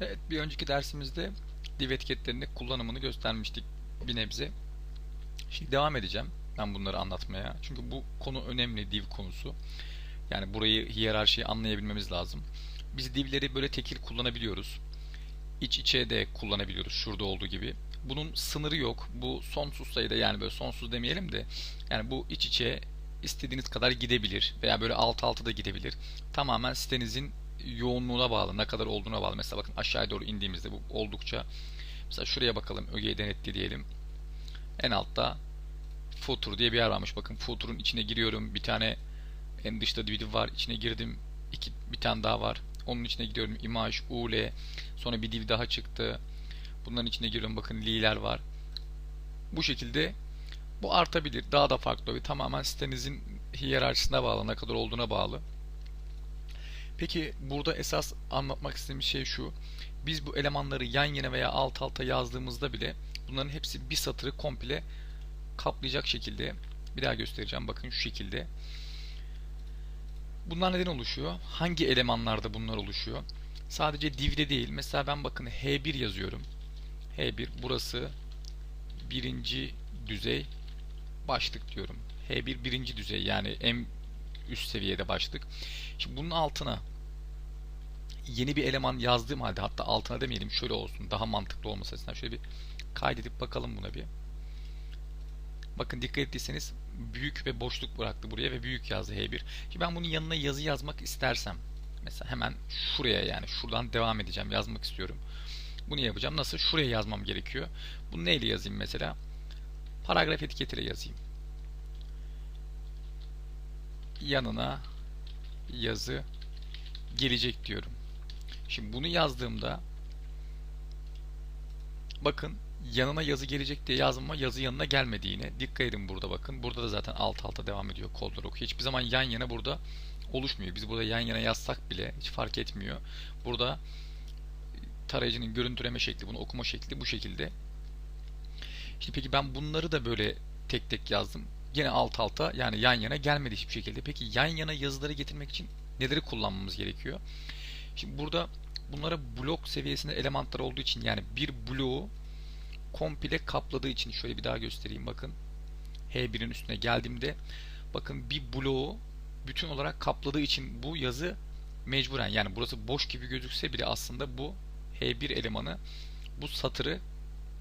Evet, bir önceki dersimizde div etiketlerinin kullanımını göstermiştik bir nebze. Şimdi devam edeceğim ben bunları anlatmaya. Çünkü bu konu önemli div konusu. Yani burayı hiyerarşiyi anlayabilmemiz lazım. Biz divleri böyle tekil kullanabiliyoruz. İç içe de kullanabiliyoruz şurada olduğu gibi. Bunun sınırı yok. Bu sonsuz sayıda yani böyle sonsuz demeyelim de yani bu iç içe istediğiniz kadar gidebilir veya böyle alt alta da gidebilir. Tamamen sitenizin yoğunluğuna bağlı, ne kadar olduğuna bağlı. Mesela bakın aşağıya doğru indiğimizde bu oldukça mesela şuraya bakalım ögeyi denetle diyelim. En altta footer diye bir yer varmış. Bakın footer'ın içine giriyorum. Bir tane en dışta div var. İçine girdim. İki, bir tane daha var. Onun içine gidiyorum. Image, UL. Sonra bir div daha çıktı. Bunların içine giriyorum. Bakın li'ler var. Bu şekilde bu artabilir. Daha da farklı. Ve tamamen sitenizin hiyerarşisine bağlı. Ne kadar olduğuna bağlı. Peki burada esas anlatmak istediğim şey şu. Biz bu elemanları yan yana veya alt alta yazdığımızda bile bunların hepsi bir satırı komple kaplayacak şekilde bir daha göstereceğim. Bakın şu şekilde. Bunlar neden oluşuyor? Hangi elemanlarda bunlar oluşuyor? Sadece div'de değil. Mesela ben bakın H1 yazıyorum. H1 burası birinci düzey başlık diyorum. H1 birinci düzey yani en üst seviyede başlık. Şimdi bunun altına yeni bir eleman yazdığım halde hatta altına demeyelim şöyle olsun daha mantıklı olması açısından şöyle bir kaydedip bakalım buna bir. Bakın dikkat ettiyseniz büyük ve boşluk bıraktı buraya ve büyük yazdı H1. Şimdi ben bunun yanına yazı yazmak istersem mesela hemen şuraya yani şuradan devam edeceğim yazmak istiyorum. Bunu yapacağım. Nasıl? Şuraya yazmam gerekiyor. Bunu neyle yazayım mesela? Paragraf etiketiyle yazayım. Yanına yazı gelecek diyorum. Şimdi bunu yazdığımda bakın yanına yazı gelecek diye yazmama yazı yanına gelmedi yine. Dikkat edin burada bakın. Burada da zaten alt alta devam ediyor kodlar okuyor. Hiçbir zaman yan yana burada oluşmuyor. Biz burada yan yana yazsak bile hiç fark etmiyor. Burada tarayıcının görüntüleme şekli, bunu okuma şekli bu şekilde. Şimdi peki ben bunları da böyle tek tek yazdım. Yine alt alta yani yan yana gelmedi hiçbir şekilde. Peki yan yana yazıları getirmek için neleri kullanmamız gerekiyor? Şimdi burada bunlara blok seviyesinde elementler olduğu için yani bir bloğu komple kapladığı için şöyle bir daha göstereyim bakın. H1'in üstüne geldiğimde bakın bir bloğu bütün olarak kapladığı için bu yazı mecburen yani burası boş gibi gözükse bile aslında bu H1 elemanı bu satırı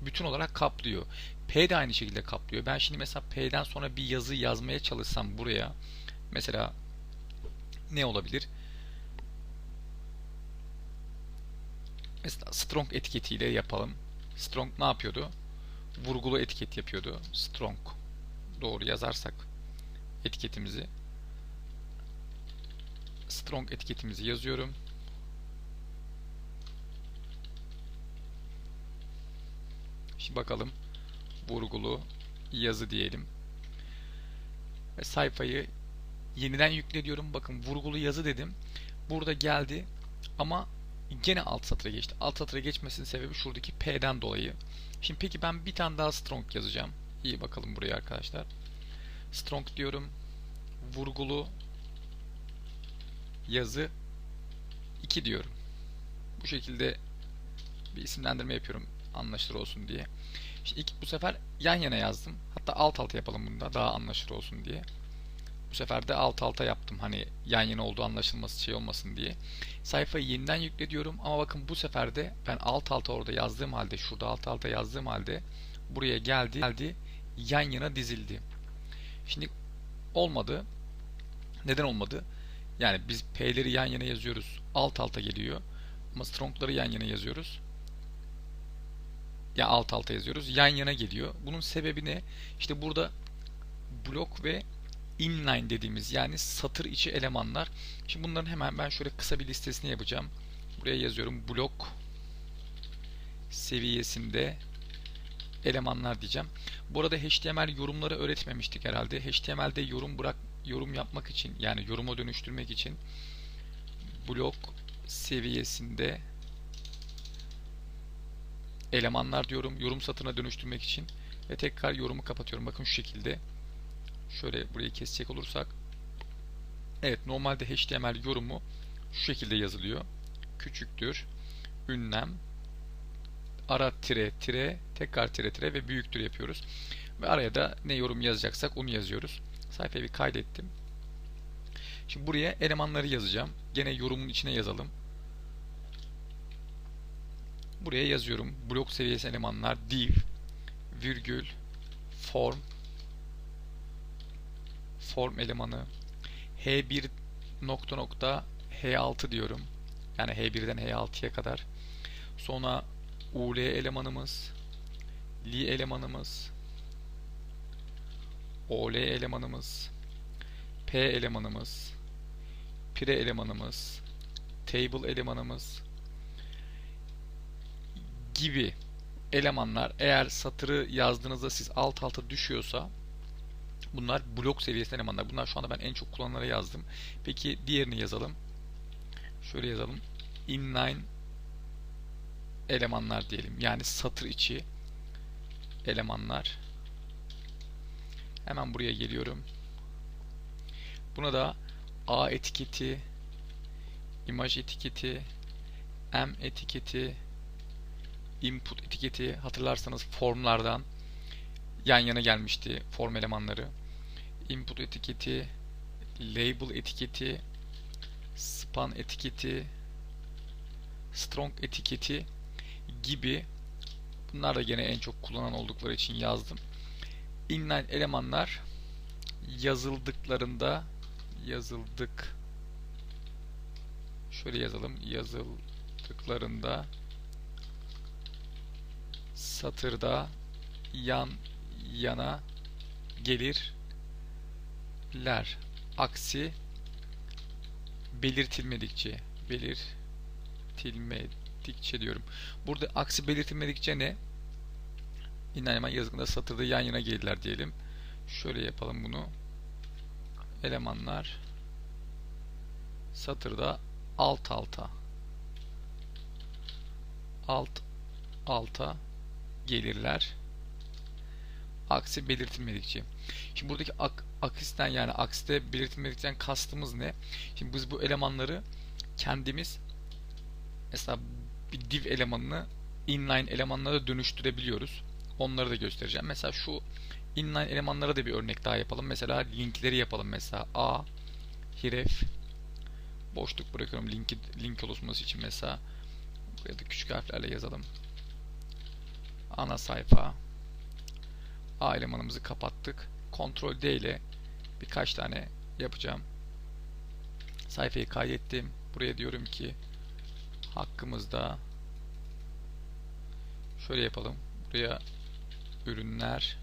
bütün olarak kaplıyor. P de aynı şekilde kaplıyor. Ben şimdi mesela P'den sonra bir yazı yazmaya çalışsam buraya mesela ne olabilir? Mesela strong etiketiyle yapalım. Strong ne yapıyordu? Vurgulu etiket yapıyordu. Strong. Doğru yazarsak etiketimizi strong etiketimizi yazıyorum. Şimdi bakalım vurgulu yazı diyelim. Ve sayfayı yeniden yükle diyorum. Bakın vurgulu yazı dedim. Burada geldi ama gene alt satıra geçti. Alt satıra geçmesinin sebebi şuradaki P'den dolayı. Şimdi peki ben bir tane daha strong yazacağım. İyi bakalım buraya arkadaşlar. Strong diyorum. Vurgulu yazı 2 diyorum. Bu şekilde bir isimlendirme yapıyorum anlaşılır olsun diye. Şimdi ilk, bu sefer yan yana yazdım. Hatta alt alta yapalım bunu da daha anlaşılır olsun diye. Bu sefer de alt alta yaptım. Hani yan yana olduğu anlaşılması şey olmasın diye. Sayfayı yeniden yükle diyorum ama bakın bu sefer de ben alt alta orada yazdığım halde şurada alt alta yazdığım halde buraya geldi, geldi yan yana dizildi. Şimdi olmadı. Neden olmadı? Yani biz P'leri yan yana yazıyoruz. Alt alta geliyor. Ama strong'ları yan yana yazıyoruz. Ya alt alta yazıyoruz. Yan yana geliyor. Bunun sebebi ne? İşte burada blok ve inline dediğimiz yani satır içi elemanlar. Şimdi bunların hemen ben şöyle kısa bir listesini yapacağım. Buraya yazıyorum blok seviyesinde elemanlar diyeceğim. Bu arada HTML yorumları öğretmemiştik herhalde. HTML'de yorum bırak yorum yapmak için yani yoruma dönüştürmek için blok seviyesinde elemanlar diyorum yorum satırına dönüştürmek için ve tekrar yorumu kapatıyorum. Bakın şu şekilde. Şöyle burayı kesecek olursak Evet normalde HTML yorumu şu şekilde yazılıyor. Küçüktür. ünlem ara tire tire tekrar tire tire ve büyüktür yapıyoruz. Ve araya da ne yorum yazacaksak onu yazıyoruz. Sayfayı bir kaydettim. Şimdi buraya elemanları yazacağım. Gene yorumun içine yazalım. Buraya yazıyorum. Blok seviyesi elemanlar div virgül form form elemanı h1 nokta nokta h6 diyorum. Yani h1'den h6'ya kadar. Sonra ul elemanımız li elemanımız ol elemanımız p elemanımız pire elemanımız table elemanımız gibi elemanlar eğer satırı yazdığınızda siz alt alta düşüyorsa bunlar blok seviyesi elemanlar. Bunlar şu anda ben en çok kullananlara yazdım. Peki diğerini yazalım. Şöyle yazalım. Inline elemanlar diyelim. Yani satır içi elemanlar. Hemen buraya geliyorum. Buna da A etiketi, imaj etiketi, M etiketi, input etiketi hatırlarsanız formlardan yan yana gelmişti form elemanları. Input etiketi, label etiketi, span etiketi, strong etiketi gibi bunlar da gene en çok kullanan oldukları için yazdım. Inline elemanlar yazıldıklarında yazıldık şöyle yazalım yazıldıklarında satırda yan yana gelirler. Aksi belirtilmedikçe belirtilmedikçe diyorum. Burada aksi belirtilmedikçe ne? İnanma yazgında satırda yan yana gelirler diyelim. Şöyle yapalım bunu. Elemanlar satırda alt alta alt alta gelirler. Aksi belirtilmedikçe. Şimdi buradaki ak akisten yani akside belirtilmedikten kastımız ne? Şimdi biz bu elemanları kendimiz mesela bir div elemanını inline elemanlara dönüştürebiliyoruz. Onları da göstereceğim. Mesela şu inline elemanlara da bir örnek daha yapalım. Mesela linkleri yapalım. Mesela a href boşluk bırakıyorum linki link oluşması için mesela buraya da küçük harflerle yazalım ana sayfa A elemanımızı kapattık. Ctrl D ile birkaç tane yapacağım. Sayfayı kaydettim. Buraya diyorum ki hakkımızda şöyle yapalım. Buraya ürünler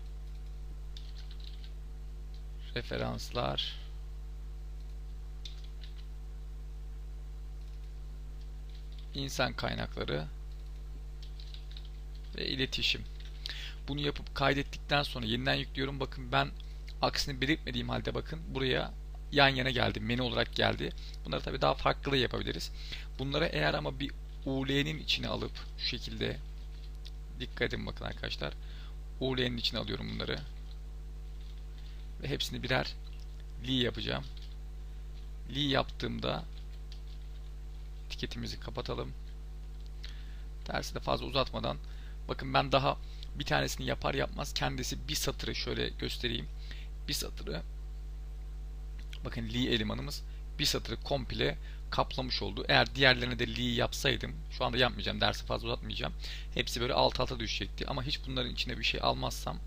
referanslar insan kaynakları ve iletişim. Bunu yapıp kaydettikten sonra yeniden yüklüyorum. Bakın ben aksini belirtmediğim halde bakın buraya yan yana geldi. Menü olarak geldi. Bunları tabii daha farklı da yapabiliriz. Bunları eğer ama bir UL'nin içine alıp şu şekilde dikkat edin bakın arkadaşlar. UL'nin içine alıyorum bunları. Ve hepsini birer li yapacağım. Li yaptığımda etiketimizi kapatalım. Tersi de fazla uzatmadan Bakın ben daha bir tanesini yapar yapmaz kendisi bir satırı şöyle göstereyim. Bir satırı bakın li elemanımız bir satırı komple kaplamış oldu. Eğer diğerlerine de li yapsaydım şu anda yapmayacağım dersi fazla uzatmayacağım. Hepsi böyle alt alta düşecekti. Ama hiç bunların içine bir şey almazsam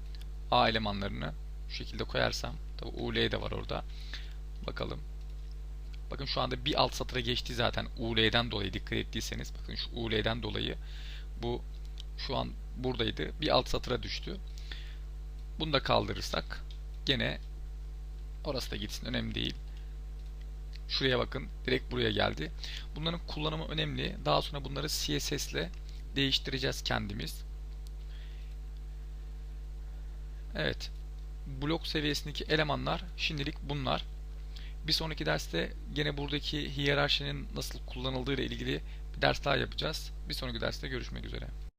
A elemanlarını şu şekilde koyarsam tabi UL de var orada. Bakalım. Bakın şu anda bir alt satıra geçti zaten UL'den dolayı dikkat ettiyseniz. Bakın şu UL'den dolayı bu şu an buradaydı. Bir alt satıra düştü. Bunu da kaldırırsak gene orası da gitsin önemli değil. Şuraya bakın. Direkt buraya geldi. Bunların kullanımı önemli. Daha sonra bunları CSS ile değiştireceğiz kendimiz. Evet. Blok seviyesindeki elemanlar şimdilik bunlar. Bir sonraki derste gene buradaki hiyerarşinin nasıl kullanıldığı ile ilgili bir ders daha yapacağız. Bir sonraki derste görüşmek üzere.